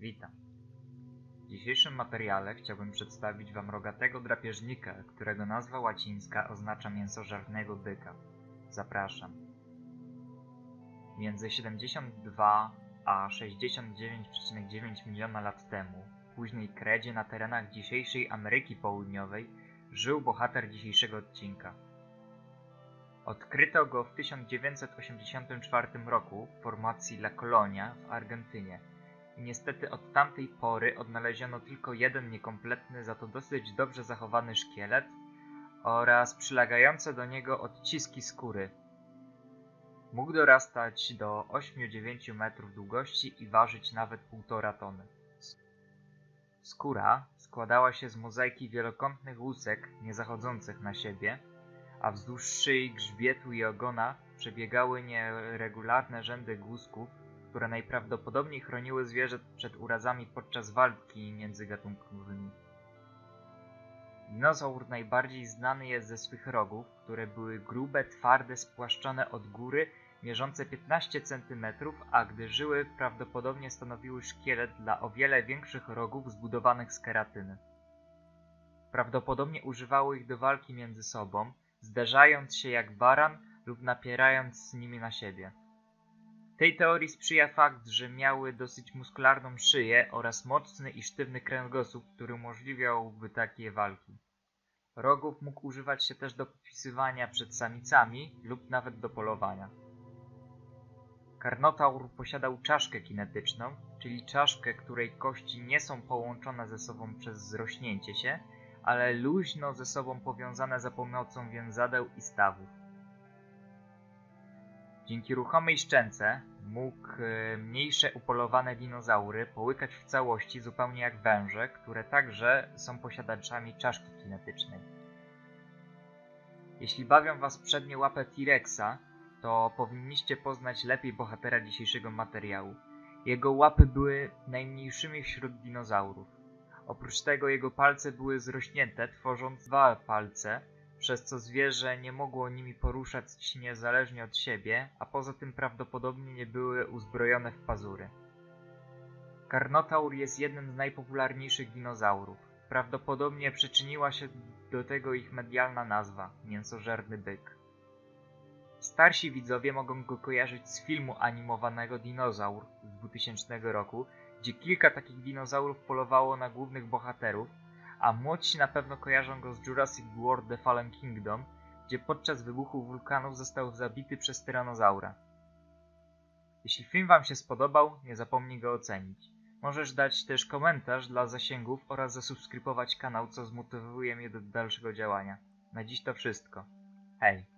Witam. W dzisiejszym materiale chciałbym przedstawić Wam rogatego drapieżnika, którego nazwa łacińska oznacza mięsożarnego byka. Zapraszam. Między 72 a 69,9 miliona lat temu, w późnej kredzie na terenach dzisiejszej Ameryki Południowej, żył bohater dzisiejszego odcinka. Odkryto go w 1984 roku w formacji La Colonia w Argentynie niestety od tamtej pory odnaleziono tylko jeden niekompletny, za to dosyć dobrze zachowany szkielet oraz przylegające do niego odciski skóry. Mógł dorastać do 8-9 metrów długości i ważyć nawet 1,5 tony. Skóra składała się z mozaiki wielokątnych łusek niezachodzących na siebie, a wzdłuż szyi, grzbietu i ogona przebiegały nieregularne rzędy głusków, które najprawdopodobniej chroniły zwierzę przed urazami podczas walki międzygatunkowymi. Dinozaur najbardziej znany jest ze swych rogów, które były grube, twarde, spłaszczone od góry, mierzące 15 cm, a gdy żyły prawdopodobnie stanowiły szkielet dla o wiele większych rogów zbudowanych z keratyny. Prawdopodobnie używały ich do walki między sobą, zderzając się jak baran lub napierając z nimi na siebie. Tej teorii sprzyja fakt, że miały dosyć muskularną szyję oraz mocny i sztywny kręgosłup, który umożliwiałby takie walki. Rogów mógł używać się też do popisywania przed samicami lub nawet do polowania. Karnotaur posiadał czaszkę kinetyczną, czyli czaszkę, której kości nie są połączone ze sobą przez zrośnięcie się, ale luźno ze sobą powiązane za pomocą więzadeł i stawów. Dzięki ruchomej szczęce mógł e, mniejsze upolowane dinozaury połykać w całości zupełnie jak węże, które także są posiadaczami czaszki kinetycznej. Jeśli bawią Was przednie łapy T-Rexa, to powinniście poznać lepiej bohatera dzisiejszego materiału. Jego łapy były najmniejszymi wśród dinozaurów. Oprócz tego jego palce były zrośnięte, tworząc dwa palce, przez co zwierzę nie mogło nimi poruszać się niezależnie od siebie, a poza tym prawdopodobnie nie były uzbrojone w pazury. Karnotaur jest jednym z najpopularniejszych dinozaurów. Prawdopodobnie przyczyniła się do tego ich medialna nazwa mięsożerny byk. Starsi widzowie mogą go kojarzyć z filmu animowanego Dinozaur z 2000 roku, gdzie kilka takich dinozaurów polowało na głównych bohaterów, a młodsi na pewno kojarzą go z Jurassic World The Fallen Kingdom, gdzie podczas wybuchu wulkanów został zabity przez tyranozaura. Jeśli film Wam się spodobał, nie zapomnij go ocenić. Możesz dać też komentarz dla zasięgów oraz zasubskrybować kanał, co zmotywuje mnie do dalszego działania. Na dziś to wszystko. Hej!